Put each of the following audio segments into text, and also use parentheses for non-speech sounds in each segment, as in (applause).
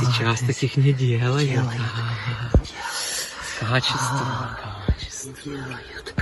Сейчас таких не делают. Делают. Качество, Делают.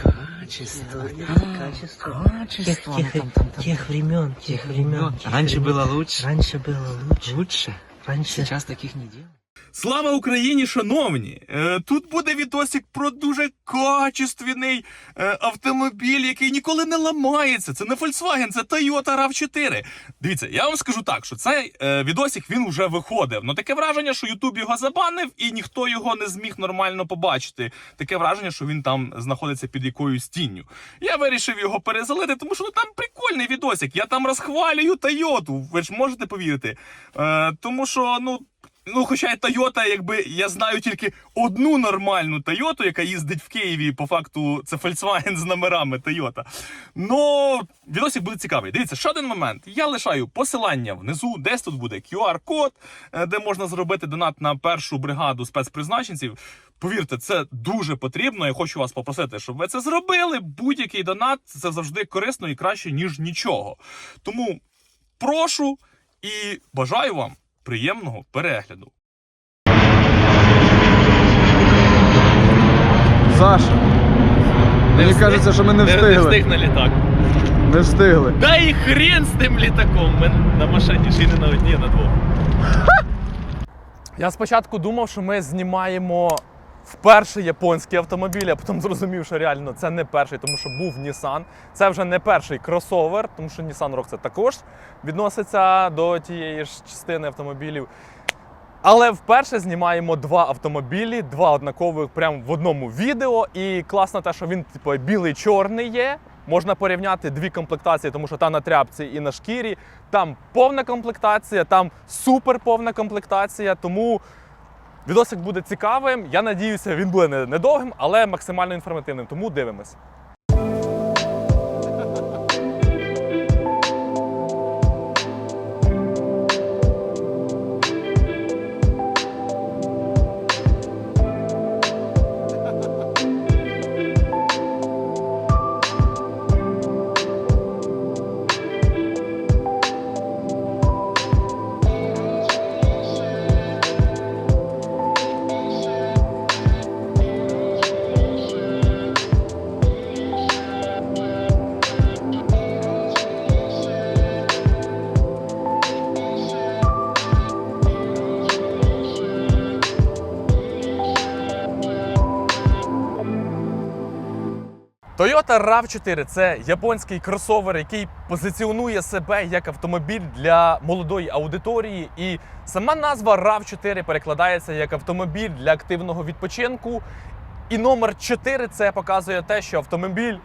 качество. Качество. Тех, тех времен, тех времен. Раньше было лучше. Раньше было лучше. Лучше. Раньше. Сейчас таких не делают. Слава Україні, шановні! Е, Тут буде відосик про дуже качественний е, автомобіль, який ніколи не ламається. Це не Volkswagen, це Toyota RAV4. Дивіться, я вам скажу так, що цей е, відосик він вже виходив. Ну таке враження, що Ютуб його забанив і ніхто його не зміг нормально побачити. Таке враження, що він там знаходиться під якоюсь тінню. Я вирішив його перезалити, тому що ну там прикольний відосик. Я там розхвалюю Тойоту. Ви ж можете повірити. Тому що, ну. Ну, хоча Тойота, якби я знаю тільки одну нормальну Тойоту, яка їздить в Києві, по факту це Volkswagen з номерами Тойота. Ну, відосик буде цікавий. Дивіться, ще один момент. Я лишаю посилання внизу, десь тут буде QR-код, е, де можна зробити донат на першу бригаду спецпризначенців. Повірте, це дуже потрібно. Я хочу вас попросити, щоб ви це зробили. Будь-який донат це завжди корисно і краще, ніж нічого. Тому прошу і бажаю вам приємного перегляду. Саша, мені кажеться, що ми не встигли. на літак. Не встигли. Да і хрен з тим літаком. Ми на машині жили не на одній, а на двох. Я спочатку думав, що ми знімаємо вперше японський автомобіль, а потім зрозумів, що реально це не перший, тому що був Nissan. Це вже не перший кросовер, тому що Nissan Rogue це також відноситься до тієї ж частини автомобілів. Але вперше знімаємо два автомобілі, два однакових прямо в одному відео. І класно те, що він типу білий-чорний є. Можна порівняти дві комплектації, тому що та на тряпці і на шкірі. Там повна комплектація, там супер повна комплектація. Тому відосик буде цікавим. Я надіюся, він буде не- недовгим, але максимально інформативним. Тому дивимось. Toyota RAV4 це японський кросовер, який позиціонує себе як автомобіль для молодої аудиторії. І сама назва RAV4 перекладається як автомобіль для активного відпочинку. І номер 4 це показує те, що автомобіль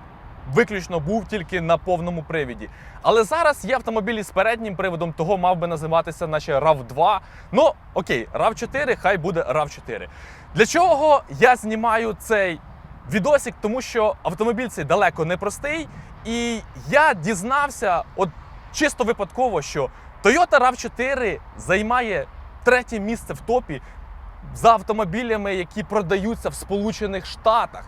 виключно був тільки на повному привіді. Але зараз є автомобілі з переднім приводом, того мав би називатися наче RAV2. Ну окей, RAV4, хай буде RAV4. Для чого я знімаю цей відосик, тому що автомобіль цей далеко не простий. І я дізнався, от чисто випадково, що Toyota RAV4 займає третє місце в топі за автомобілями, які продаються в Сполучених Штатах.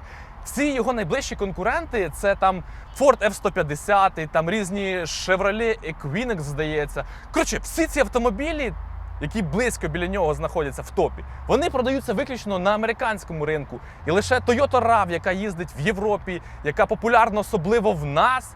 Всі його найближчі конкуренти це там Ford F-150, там різні Chevrolet Equinox, здається. Коротше, всі ці автомобілі, які близько біля нього знаходяться в топі, вони продаються виключно на американському ринку. І лише Toyota RAV, яка їздить в Європі, яка популярна особливо в нас,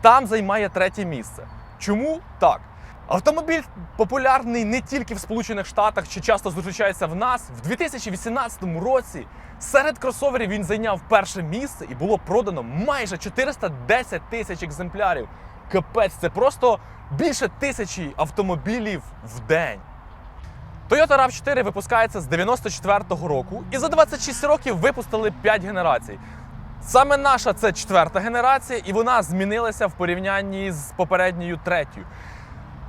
там займає третє місце. Чому так? Автомобіль популярний не тільки в Сполучених Штатах, чи часто зустрічається в нас. В 2018 році серед кросоверів він зайняв перше місце і було продано майже 410 тисяч екземплярів. Капець, це просто більше тисячі автомобілів в день. Toyota RAV4 випускається з 94-го року і за 26 років випустили 5 генерацій. Саме наша це четверта генерація, і вона змінилася в порівнянні з попередньою третьою.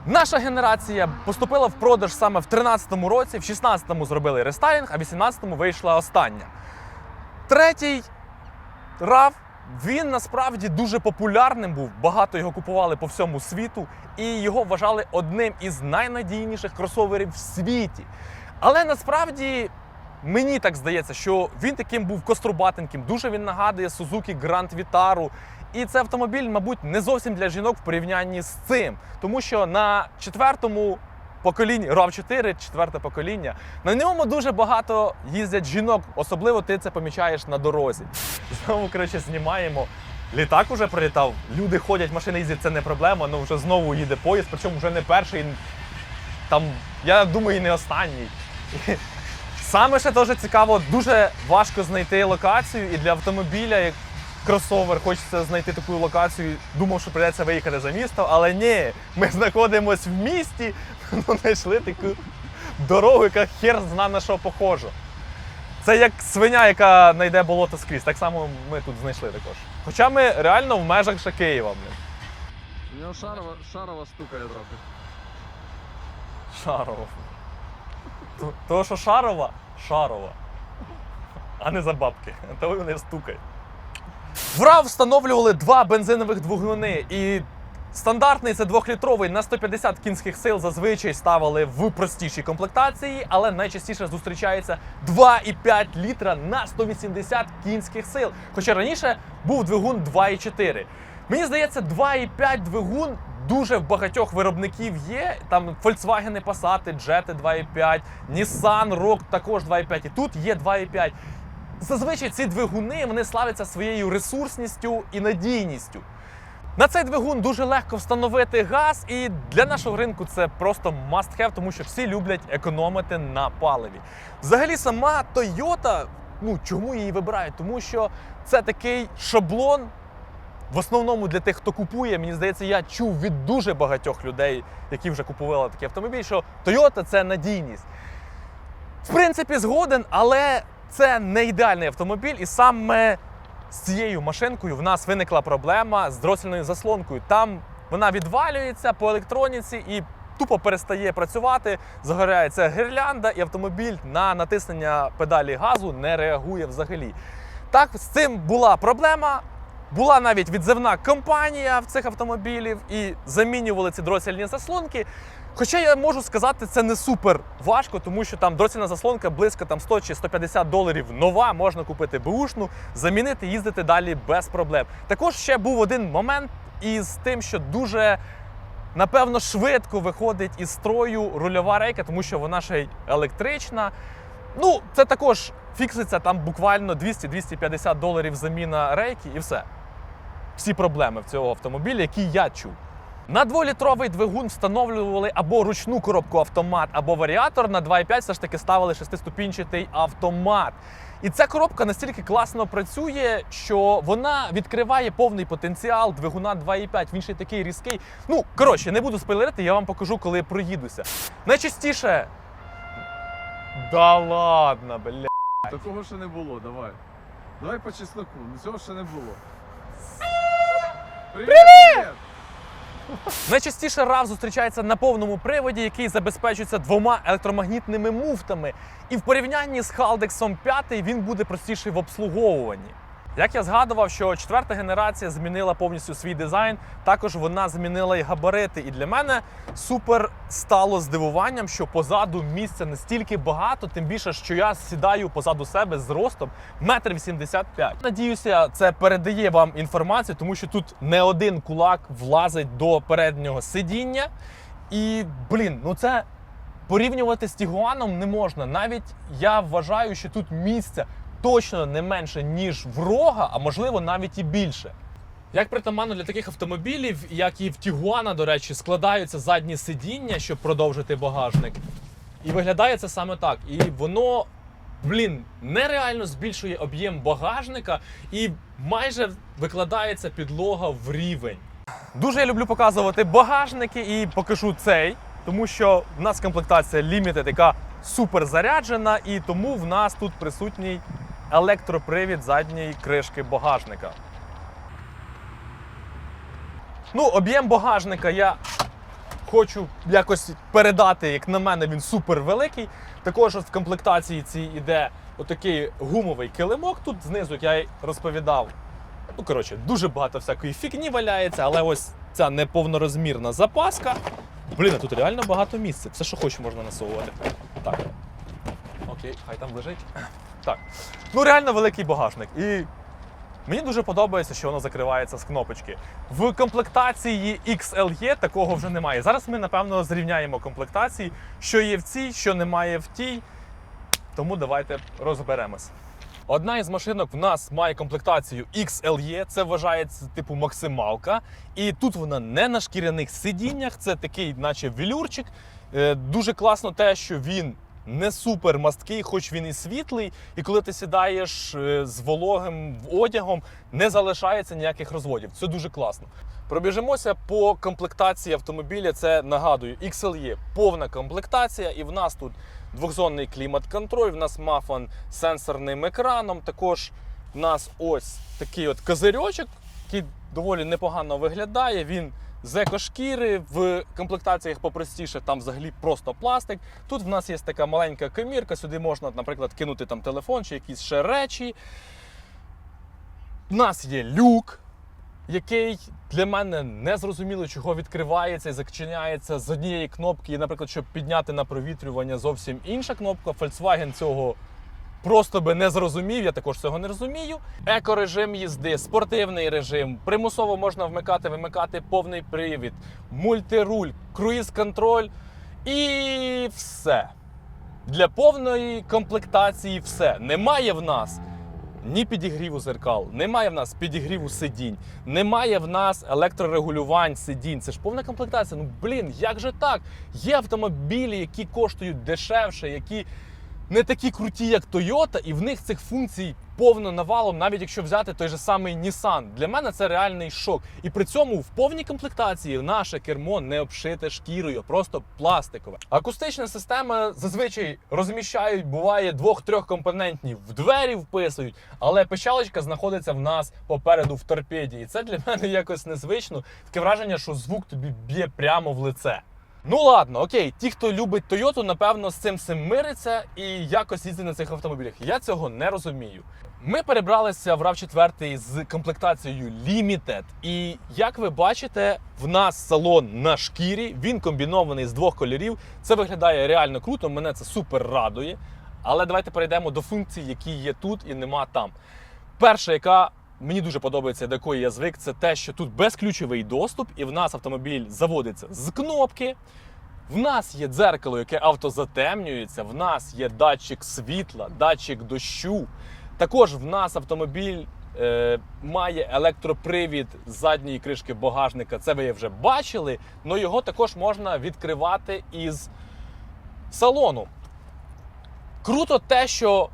Наша генерація поступила в продаж саме в 13-му році, в 16-му зробили рестайлінг, а в 18-му вийшла остання. Третій RAV, він насправді дуже популярним був. Багато його купували по всьому світу, і його вважали одним із найнадійніших кросоверів в світі. Але насправді мені так здається, що він таким був кострубатеньким. Дуже він нагадує Suzuki Grand Vitara. І це автомобіль, мабуть, не зовсім для жінок в порівнянні з цим, тому що на четвертому поколінь RAV4, четверте покоління. На ньому дуже багато їздять жінок, особливо ти це помічаєш на дорозі. Знову коротше, знімаємо. Літак уже прилітав. Люди ходять, машини їздять, це не проблема. Ну вже знову їде поїзд, причому вже не перший. Там, я думаю, і не останній. Саме ще теж цікаво, дуже важко знайти локацію і для автомобіля, кросовер, хочеться знайти таку локацію. Думав, що прийдеться виїхати за місто, але ні, ми знаходимося в місті, (laughs) ну, знайшли таку дорогу, яка хер зна на що похожа. Це як свиня, яка знайде болото скрізь. Так само ми тут знайшли також. Хоча ми реально в межах ще Києва. У нього шарова, шарова стукає трохи. Шарова. То- що Шарова, Шарова. А не за бабки. Того вони стукають. В встановлювали два бензинових двигуни. І стандартний це двохлітровий на 150 кінських сил зазвичай ставили в простішій комплектації, але найчастіше зустрічається 2,5 літра на 180 кінських сил. Хоча раніше був двигун 2,4. Мені здається, 2,5 двигун дуже в багатьох виробників є. Там Volkswagen Passat, Jetta 2,5, Nissan Rogue також 2,5. І тут є 2,5. Зазвичай ці двигуни вони славляться своєю ресурсністю і надійністю. На цей двигун дуже легко встановити газ, і для нашого ринку це просто must have, тому що всі люблять економити на паливі. Взагалі, сама Toyota, ну чому її вибирають? Тому що це такий шаблон. В основному для тих, хто купує, мені здається, я чув від дуже багатьох людей, які вже купували такий автомобіль, що Toyota це надійність. В принципі, згоден, але це не ідеальний автомобіль, і саме з цією машинкою в нас виникла проблема з дроссельною заслонкою. Там вона відвалюється по електроніці і тупо перестає працювати. Загоряється гірлянда, і автомобіль на натиснення педалі газу не реагує взагалі. Так, з цим була проблема. Була навіть відзивна компанія в цих автомобілів і замінювали ці дроссельні заслонки. Хоча я можу сказати, це не супер важко, тому що там дроссельна заслонка близько там 100 чи 150 доларів нова, можна купити беушну, замінити, їздити далі без проблем. Також ще був один момент із тим, що дуже напевно швидко виходить із строю рульова рейка, тому що вона ще й електрична. Ну, це також фікситься там буквально 200-250 доларів заміна рейки і все. Всі проблеми в цього автомобіля, які я чув. На дволітровий двигун встановлювали або ручну коробку автомат, або варіатор. На 2,5 все ж таки ставили шестиступінчатий автомат. І ця коробка настільки класно працює, що вона відкриває повний потенціал двигуна 2,5. Він ще такий різкий. Ну, коротше, не буду спойлерити, я вам покажу, коли проїдуся. Найчастіше. Да ладно, бля. Такого ще не було, давай. Давай по чесноку, цього ще не було. Привіт! Привіт! Найчастіше RAV зустрічається на повному приводі, який забезпечується двома електромагнітними муфтами. І в порівнянні з Haldex 5 він буде простіший в обслуговуванні. Як я згадував, що четверта генерація змінила повністю свій дизайн, також вона змінила і габарити. І для мене супер стало здивуванням, що позаду місця настільки багато, тим більше, що я сідаю позаду себе з ростом метр вісімдесят п'ять. Надіюся, це передає вам інформацію, тому що тут не один кулак влазить до переднього сидіння. І блін, ну це порівнювати з Тігуаном не можна. Навіть я вважаю, що тут місця точно не менше, ніж в рога, а можливо навіть і більше. Як притаманно для таких автомобілів, як і в Тігуана, до речі, складаються задні сидіння, щоб продовжити багажник. І виглядає це саме так. І воно, блін, нереально збільшує об'єм багажника і майже викладається підлога в рівень. Дуже я люблю показувати багажники і покажу цей, тому що в нас комплектація Limited, яка супер заряджена, і тому в нас тут присутній електропривід задньої кришки багажника. Ну, об'єм багажника я хочу якось передати, як на мене, він супер великий. Також в комплектації цій іде отакий гумовий килимок. Тут знизу, як я розповідав. Ну, коротше, дуже багато всякої фігні валяється, але ось ця неповнорозмірна запаска. Блін, тут реально багато місця. Все, що хочу, можна насовувати. Так. Окей, хай там лежить. Так. Ну, реально великий багажник. І Мені дуже подобається, що воно закривається з кнопочки. В комплектації XLE такого вже немає. Зараз ми, напевно, зрівняємо комплектації, що є в цій, що немає в тій. Тому давайте розберемось. Одна із машинок в нас має комплектацію XLE, це вважається типу максималка. І тут вона не на шкіряних сидіннях, це такий, наче велюрчик. Е, Дуже класно те, що він не супер масткий, хоч він і світлий. І коли ти сідаєш е, з вологим одягом, не залишається ніяких розводів. Це дуже класно. Пробіжимося по комплектації автомобіля. Це нагадую, XLE повна комплектація, і в нас тут двохзонний клімат-контроль, в нас мафон з сенсорним екраном. Також в нас ось такий от козирьочок, який доволі непогано виглядає. Він з екошкіри, в комплектаціях попростіше, там взагалі просто пластик. Тут в нас є така маленька комірка, сюди можна, наприклад, кинути там телефон чи якісь ще речі. У нас є люк, який для мене не зрозуміло, чого відкривається і зачиняється з однієї кнопки. І, наприклад, щоб підняти на провітрювання зовсім інша кнопка. Volkswagen цього просто би не зрозумів. Я також цього не розумію. Екорежим їзди, спортивний режим, примусово можна вмикати, вимикати повний привід, мультируль, круїз-контроль і все. Для повної комплектації все. Немає в нас ні підігріву зеркал, немає в нас підігріву сидінь, немає в нас електрорегулювань сидінь. Це ж повна комплектація. Ну блін, як же так? Є автомобілі, які коштують дешевше, які не такі круті, як Toyota, і в них цих функцій повно навалом, навіть якщо взяти той же самий Nissan. Для мене це реальний шок. І при цьому в повній комплектації наше кермо не обшите шкірою, просто пластикове. Акустична система зазвичай розміщають, буває двох-трьох компонентні в двері вписують, але пищалочка знаходиться в нас попереду в торпеді. І це для мене якось незвично. Таке враження, що звук тобі б'є прямо в лице. Ну ладно, окей, ті, хто любить Тойоту, напевно, з цим всім мириться і якось їздить на цих автомобілях. Я цього не розумію. Ми перебралися в RAV4 з комплектацією Limited. І як ви бачите, в нас салон на шкірі, він комбінований з двох кольорів. Це виглядає реально круто, мене це супер радує. Але давайте перейдемо до функцій, які є тут і нема там. Перша, яка мені дуже подобається, до якої я звик, це те, що тут безключовий доступ, і в нас автомобіль заводиться з кнопки. В нас є дзеркало, яке автозатемнюється, в нас є датчик світла, датчик дощу. Також в нас автомобіль е, має електропривід з задньої кришки багажника. Це ви вже бачили, але його також можна відкривати із салону. Круто те, що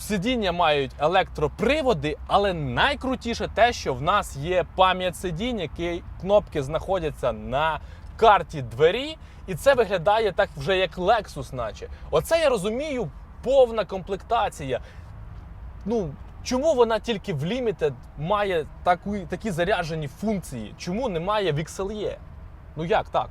сидіння мають електроприводи, але найкрутіше те, що в нас є пам'ять сидінь, які кнопки знаходяться на карті двері, і це виглядає так вже як Lexus, наче. Оце я розумію, повна комплектація. Ну, чому вона тільки в Limited має таку, такі заряджені функції? Чому немає в XLE? Ну як так?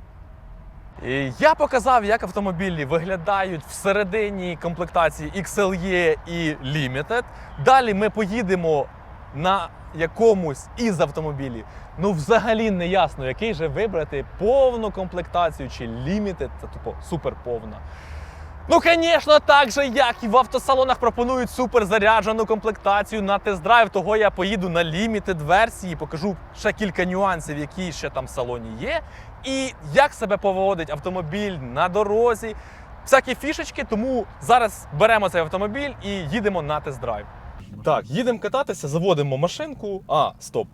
Я показав, як автомобілі виглядають всередині комплектації XLE і Limited. Далі ми поїдемо на якомусь із автомобілів. Ну, взагалі не ясно, який же вибрати повну комплектацію чи Limited, це тупо супер повна. Ну, звісно, так же, як і в автосалонах пропонують суперзаряджену комплектацію на тест-драйв. Того я поїду на limited версії, покажу ще кілька нюансів, які ще там в салоні є. І як себе поводить автомобіль на дорозі. Всякі фішечки, тому зараз беремо цей автомобіль і їдемо на тест-драйв. Так, їдемо кататися, заводимо машинку. А, стоп.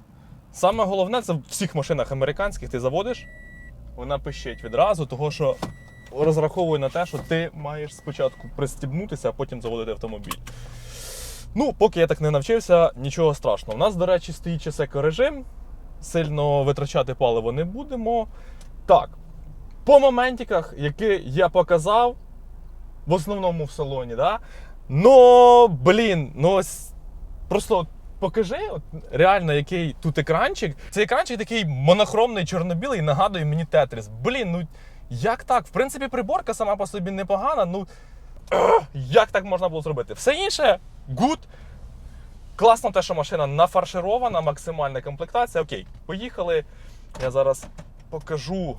Саме головне, це в всіх машинах американських ти заводиш, вона пищить відразу, того що розраховує на те, що ти маєш спочатку пристібнутися, а потім заводити автомобіль. Ну, поки я так не навчився, нічого страшного. У нас, до речі, стоїть час екорежим, сильно витрачати паливо не будемо. Так, по моментиках, які я показав, в основному в салоні, да? Ну, блін, ну ось просто покажи, от, реально, який тут екранчик. Цей екранчик такий монохромний, чорно-білий, нагадує мені Тетріс. Блін, ну як так? В принципі, приборка сама по собі непогана. Ну як так можна було зробити? Все інше гуд. Класно те, що машина нафарширована, максимальна комплектація. Окей, поїхали. Я зараз покажу,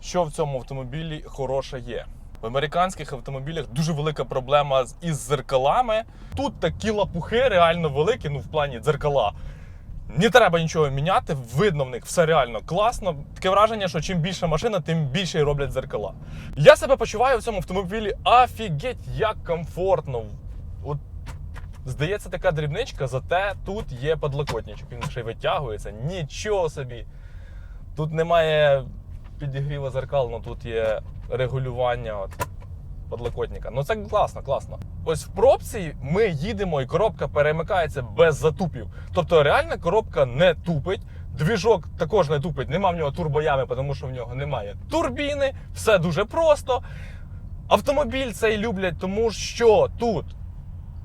що в цьому автомобілі хороше є. В американських автомобілях дуже велика проблема із зеркалами. Тут такі лапухи реально великі, ну в плані дзеркала. Не треба нічого міняти, видно в них все реально класно. Таке враження, що чим більша машина, тим більше роблять зеркала. Я себе почуваю в цьому автомобілі офігеть, як комфортно. От Здається, така дрібничка, зате тут є подлокотничок. Він ще й витягується. Нічого собі. Тут немає підігріву зеркал, але тут є регулювання от, подлокотника. Ну це класно, класно. Ось в пробці ми їдемо і коробка перемикається без затупів. Тобто реальна коробка не тупить. Двіжок також не тупить, нема в нього турбоями, тому що в нього немає турбіни, все дуже просто. Автомобіль цей люблять, тому що тут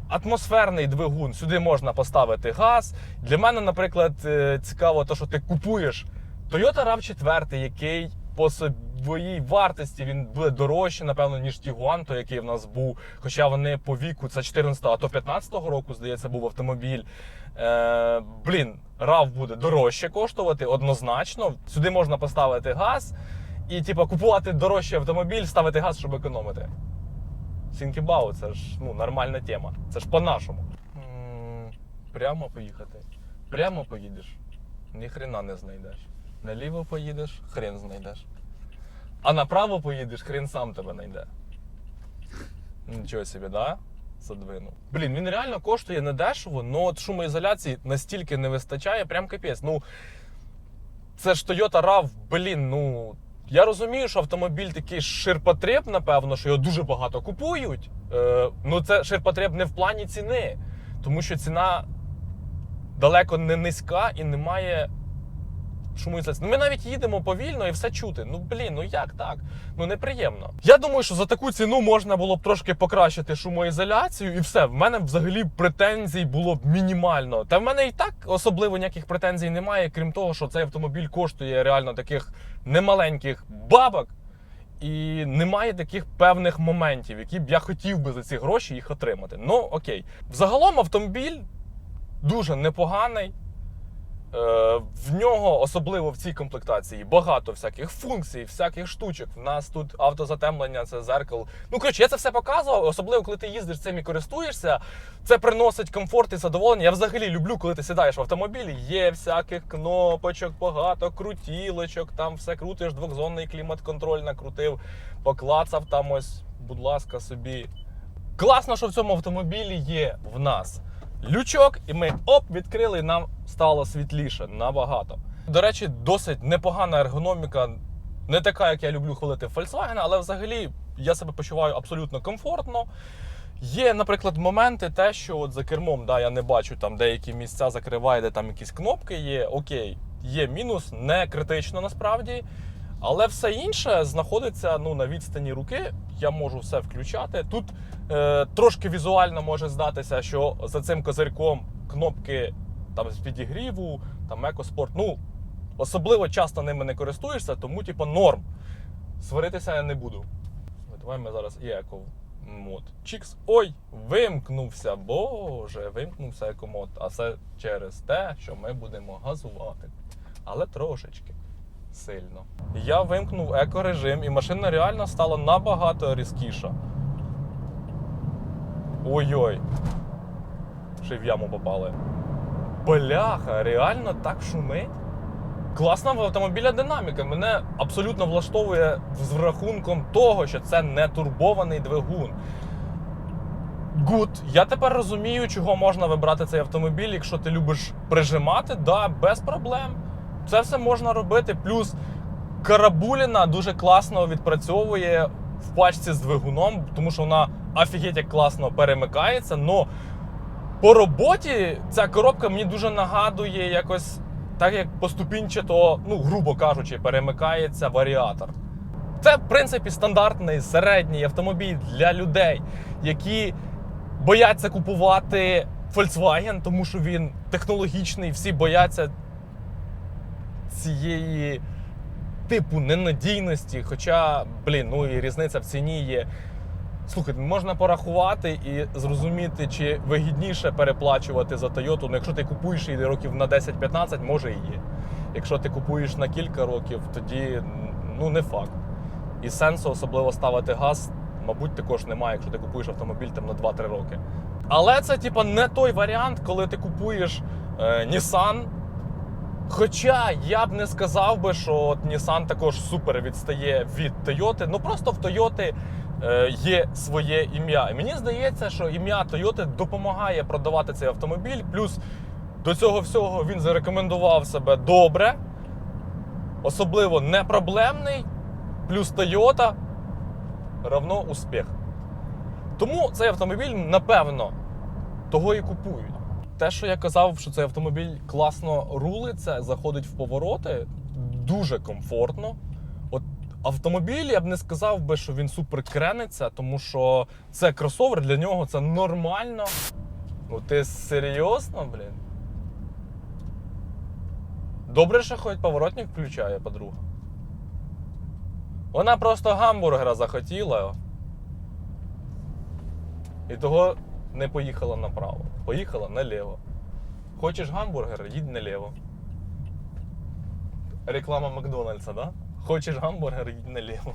атмосферний двигун, сюди можна поставити газ. Для мене, наприклад, е, цікаво, те, що ти купуєш Toyota RAV4, який по своїй вартості він буде дорожче, напевно, ніж той, який в нас був. Хоча вони по віку це 14 а то 15-го року, здається, був автомобіль. Е, блін, RAV буде дорожче коштувати, однозначно. Сюди можна поставити газ і, типу, купувати дорожчий автомобіль, ставити газ, щоб економити. Сінкібау, це ж ну, нормальна тема. Це ж по-нашому. Прямо поїхати. Прямо поїдеш. Ні хрена не знайдеш. Наліво поїдеш, хрен знайдеш. А направо поїдеш, хрен сам тебе знайде. Нічого собі, да? Задвинув. Блін, він реально коштує недешево, але от шумоізоляції настільки не вистачає, прям капець. Ну, це ж Toyota RAV, блін, ну. Я розумію, що автомобіль такий ширпотреб, напевно, що його дуже багато купують. Е, ну, це ширпотреб не в плані ціни, тому що ціна далеко не низька і немає шумоізоляції. Ну, ми навіть їдемо повільно і все чути. Ну блін, ну як так? Ну неприємно. Я думаю, що за таку ціну можна було б трошки покращити шумоізоляцію, і все. В мене взагалі претензій було б мінімально. Та в мене і так особливо ніяких претензій немає, крім того, що цей автомобіль коштує реально таких немаленьких бабок. І немає таких певних моментів, які б я хотів би за ці гроші їх отримати. Ну окей. Взагалом автомобіль дуже непоганий. Е, В нього, особливо в цій комплектації, багато всяких функцій, всяких штучок. В нас тут автозатемлення, це зеркало. Ну, коротше, я це все показував, особливо коли ти їздиш цим і користуєшся. Це приносить комфорт і задоволення. Я взагалі люблю, коли ти сідаєш в автомобілі. Є всяких кнопочок, багато крутілочок, там все крутиш, двохзонний клімат-контроль накрутив, поклацав там ось, будь ласка, собі. Класно, що в цьому автомобілі є в нас лючок, і ми оп, відкрили, і нам стало світліше набагато. До речі, досить непогана ергономіка, не така, як я люблю хвалити Volkswagen, але взагалі я себе почуваю абсолютно комфортно. Є, наприклад, моменти, те, що от за кермом да, я не бачу там деякі місця закриває, де там якісь кнопки є. Окей, є мінус, не критично насправді. Але все інше знаходиться ну, на відстані руки. Я можу все включати. Тут е, трошки візуально може здатися, що за цим козирьком кнопки там з підігріву, там екоспорт. Ну, особливо часто ними не користуєшся, тому типу норм. Сваритися я не буду. Давай ми зараз і еко мод. Чікс. Ой, вимкнувся. Боже, вимкнувся екомод. А це через те, що ми будемо газувати. Але трошечки сильно. Я вимкнув екорежим, і машина реально стала набагато різкіша. Ой-ой. Ще в яму попали. Бляха, реально так шумить. Класна в автомобіля динаміка. Мене абсолютно влаштовує з рахунком того, що це не турбований двигун. Гуд. Я тепер розумію, чого можна вибрати цей автомобіль, якщо ти любиш прижимати, да, без проблем. Це все можна робити. Плюс карабуліна дуже класно відпрацьовує в пачці з двигуном, тому що вона офігеть як класно перемикається. Но по роботі ця коробка мені дуже нагадує якось так, як поступінчато, ну, грубо кажучи, перемикається варіатор. Це, в принципі, стандартний середній автомобіль для людей, які бояться купувати Volkswagen, тому що він технологічний, всі бояться цієї типу ненадійності. Хоча, блін, ну і різниця в ціні є. Слухайте, можна порахувати і зрозуміти, чи вигідніше переплачувати за Toyota. Ну, якщо ти купуєш її років на 10-15, може і є. Якщо ти купуєш на кілька років, тоді ну не факт. І сенсу особливо ставити газ мабуть, також немає, якщо ти купуєш автомобіль там на 2-3 роки. Але це, типа, не той варіант, коли ти купуєш е, Nissan. Хоча я б не сказав би, що от Nissan також супер відстає від Toyota. Ну просто в Toyota е, є своє ім'я. І мені здається, що ім'я Toyota допомагає продавати цей автомобіль. Плюс до цього всього він зарекомендував себе добре, особливо не проблемний. Плюс Toyota равно успіх. Тому цей автомобіль, напевно, того і купують. Те, що я казав, що цей автомобіль класно рулиться, заходить в повороти, дуже комфортно. От автомобіль я б не сказав би, що він супер крениться, тому що це кросовер, для нього це нормально. Ну ти серйозно, блін? Добре, що хоч поворотник включає, подруга. Вона просто гамбургера захотіла. І того не поїхала направо. Поїхала наліво. Хочеш гамбургер, їдь наліво. Реклама Макдональдса, да? Хочеш гамбургер, їдь наліво.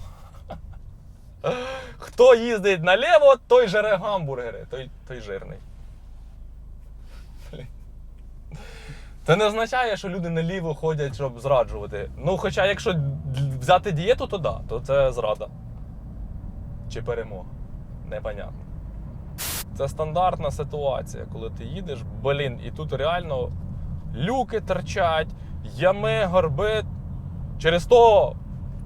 (laughs) Хто їздить наліво, той жере гамбургери, той, той жирний. Це не означає, що люди наліво ходять, щоб зраджувати. Ну, хоча, якщо взяти дієту, то да, то це зрада. Чи перемога. Непонятно. Це стандартна ситуація, коли ти їдеш, блін, і тут реально люки торчать, ями, горби. Через то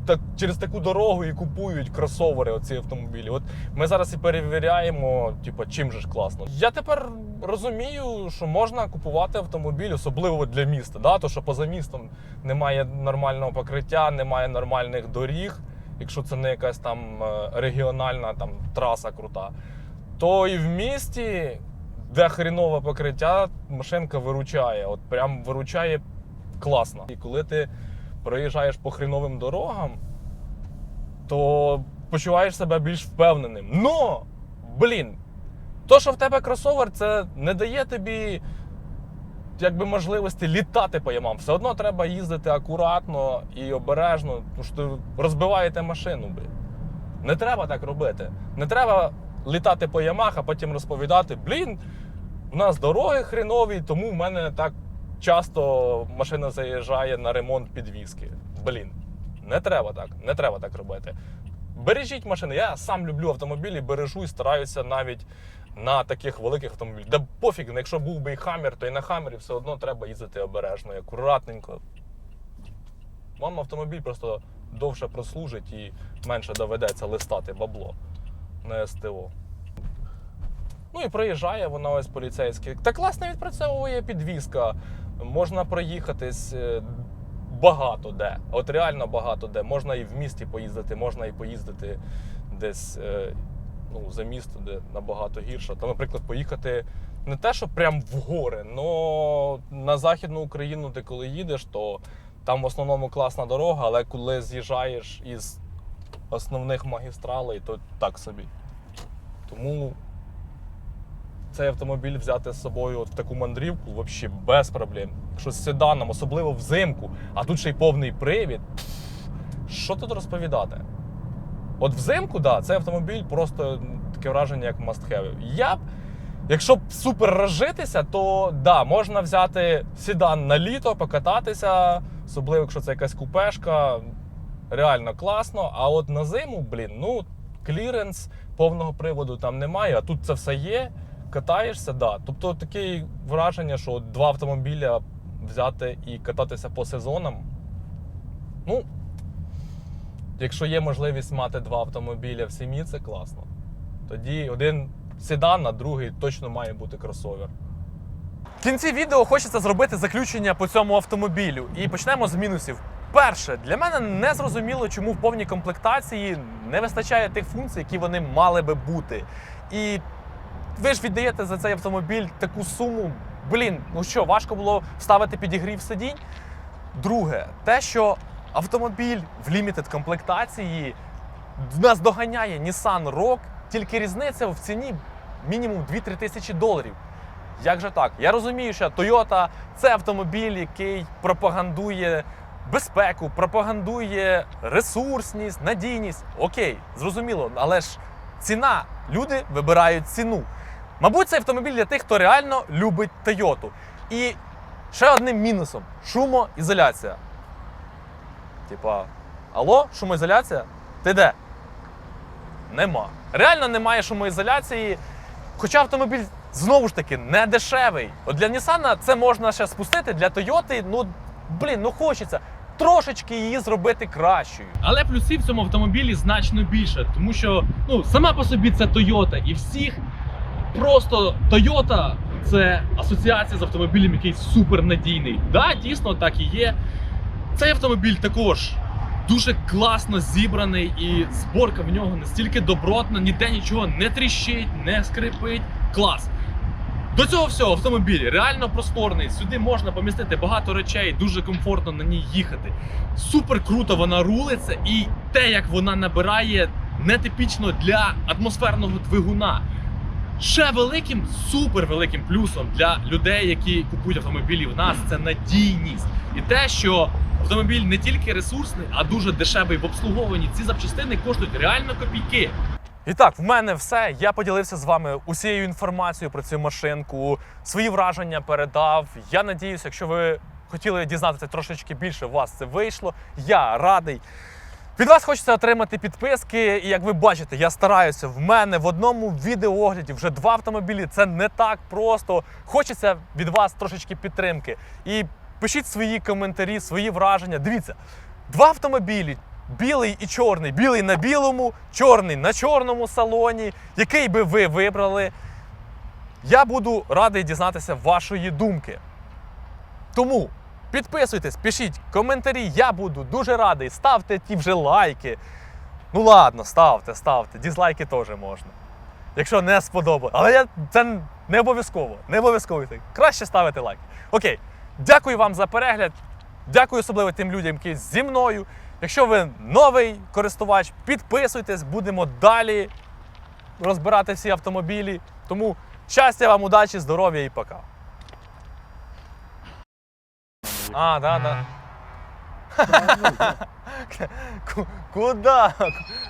так, через таку дорогу і купують кросовери оці автомобілі. От ми зараз і перевіряємо, типу, чим же ж класно. Я тепер розумію, що можна купувати автомобіль, особливо для міста. Да? То, що поза містом немає нормального покриття, немає нормальних доріг, якщо це не якась там е, регіональна там, траса крута то і в місті, де хрінове покриття, машинка виручає. От прям виручає класно. І коли ти проїжджаєш по хріновим дорогам, то почуваєш себе більш впевненим. Но, блін, то, що в тебе кросовер, це не дає тобі якби можливості літати по ямам. Все одно треба їздити акуратно і обережно, тому що розбиваєте машину, блін. Не треба так робити. Не треба літати по ямах, а потім розповідати: блін, у нас дороги хренові, тому в мене так часто машина заїжджає на ремонт підвіски. Блін, не треба так, не треба так робити. Бережіть машини. Я сам люблю автомобілі, бережу і стараюся навіть на таких великих автомобілях. Да пофіг, ну, якщо був би і хаммер, то і на хаммері все одно треба їздити обережно, і акуратненько. Вам автомобіль просто довше прослужить і менше доведеться листати бабло на СТО. Ну і проїжджає вона ось поліцейський. Та класно відпрацьовує підвізка. Можна проїхатись е, багато де. От реально багато де. Можна і в місті поїздити, можна і поїздити десь е, ну, за місто, де набагато гірше. Там, наприклад, поїхати не те, що прям в гори, але на Західну Україну, ти коли їдеш, то там в основному класна дорога, але коли з'їжджаєш із основних магістралей, то так собі. Тому цей автомобіль взяти з собою от в таку мандрівку взагалі без проблем. Якщо з седаном, особливо взимку, а тут ще й повний привід. Що тут розповідати? От взимку, да, цей автомобіль просто таке враження, як must have. Я б, якщо б супер розжитися, то да, можна взяти седан на літо, покататися, особливо, якщо це якась купешка. Реально класно. А от на зиму, блін, ну, кліренс повного приводу там немає, а тут це все є. Катаєшся, да. Тобто таке враження, що два автомобіля взяти і кататися по сезонам. Ну, якщо є можливість мати два автомобіля в сім'ї, це класно. Тоді один седан, а другий точно має бути кросовер. В кінці відео хочеться зробити заключення по цьому автомобілю. І почнемо з мінусів. Перше, для мене не зрозуміло, чому в повній комплектації не вистачає тих функцій, які вони мали би бути. І ви ж віддаєте за цей автомобіль таку суму. Блін, ну що, важко було вставити підігрів сидінь. Друге, те, що автомобіль в лімітед комплектації нас доганяє Nissan Rogue, тільки різниця в ціні мінімум 2-3 тисячі доларів. Як же так? Я розумію, що Toyota це автомобіль, який пропагандує безпеку, пропагандує ресурсність, надійність. Окей, зрозуміло, але ж ціна. Люди вибирають ціну. Мабуть, цей автомобіль для тих, хто реально любить Тойоту. І ще одним мінусом шумоізоляція. Типа, алло, шумоізоляція? Ти де? Нема. Реально немає шумоізоляції. Хоча автомобіль знову ж таки не дешевий. От для Nissan це можна ще спустити, для Toyota, ну блін, ну хочеться трошечки її зробити кращою. Але плюсів в цьому автомобілі значно більше, тому що ну сама по собі це Toyota, і всіх просто Toyota це асоціація з автомобілем, який супернадійний. Да, дійсно так і є. Цей автомобіль також дуже класно зібраний, і зборка в нього настільки добротна, ніде нічого не тріщить, не скрипить. Клас. До цього всього автомобіль реально просторний. Сюди можна помістити багато речей, дуже комфортно на ній їхати. Супер круто вона рулиться, і те, як вона набирає, нетипічно для атмосферного двигуна. Ще великим, супер великим плюсом для людей, які купують автомобілі в нас, це надійність. І те, що автомобіль не тільки ресурсний, а дуже дешевий в обслуговуванні. Ці запчастини коштують реально копійки. І так, в мене все. Я поділився з вами усією інформацією про цю машинку, свої враження передав. Я надіюся, якщо ви хотіли дізнатися трошечки більше, у вас це вийшло. Я радий. Від вас хочеться отримати підписки, і як ви бачите, я стараюся. В мене в одному відеоогляді вже два автомобілі. Це не так просто. Хочеться від вас трошечки підтримки. І пишіть свої коментарі, свої враження. Дивіться, два автомобілі. Білий і чорний. Білий на білому, чорний на чорному салоні. Який би ви вибрали? Я буду радий дізнатися вашої думки. Тому підписуйтесь, пишіть коментарі, я буду дуже радий. Ставте ті вже лайки. Ну ладно, ставте, ставте. Дізлайки теж можна. Якщо не сподобалось. Але я, це не обов'язково. Не обов'язково. Краще ставити лайк. Окей. Дякую вам за перегляд. Дякую особливо тим людям, які зі мною. Якщо ви новий користувач, підписуйтесь, будемо далі розбирати всі автомобілі. Тому щастя вам, удачі, здоров'я і пока. А, да, да. (laughs) Ку- Куда?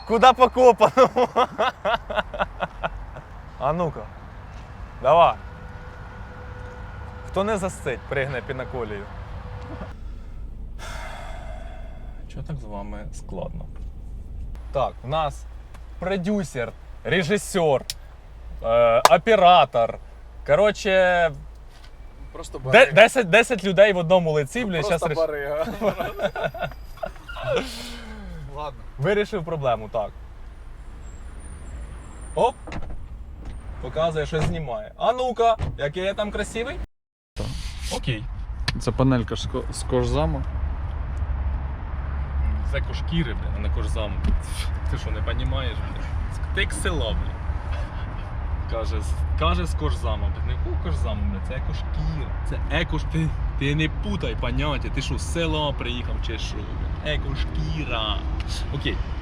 Куда покопано? (laughs) А ну-ка. Давай. Хто не застить, пригне пінаколію. Чого так з вами складно? Так, у нас продюсер, режисер, е, оператор. Коротше, Просто барига. 10, 10 людей в одному лиці, блін, Просто зараз барига. (laughs) Ладно. вирішив проблему, так. Оп! Показує, що знімає. А ну-ка, який я там красивий? Окей. Це панелька з ко- з кожзаму. Це кошкіри, бля, а не кожзам. (laughs) Ти що, не розумієш, бля? Ти села, бля. Каже, каже з кожзама. бля. Не якого кожзаму, бля, це екошкіра. Це екош... Ти, ти не путай поняття. Ти що, з села приїхав чи що? бля. Екошкіра. Окей.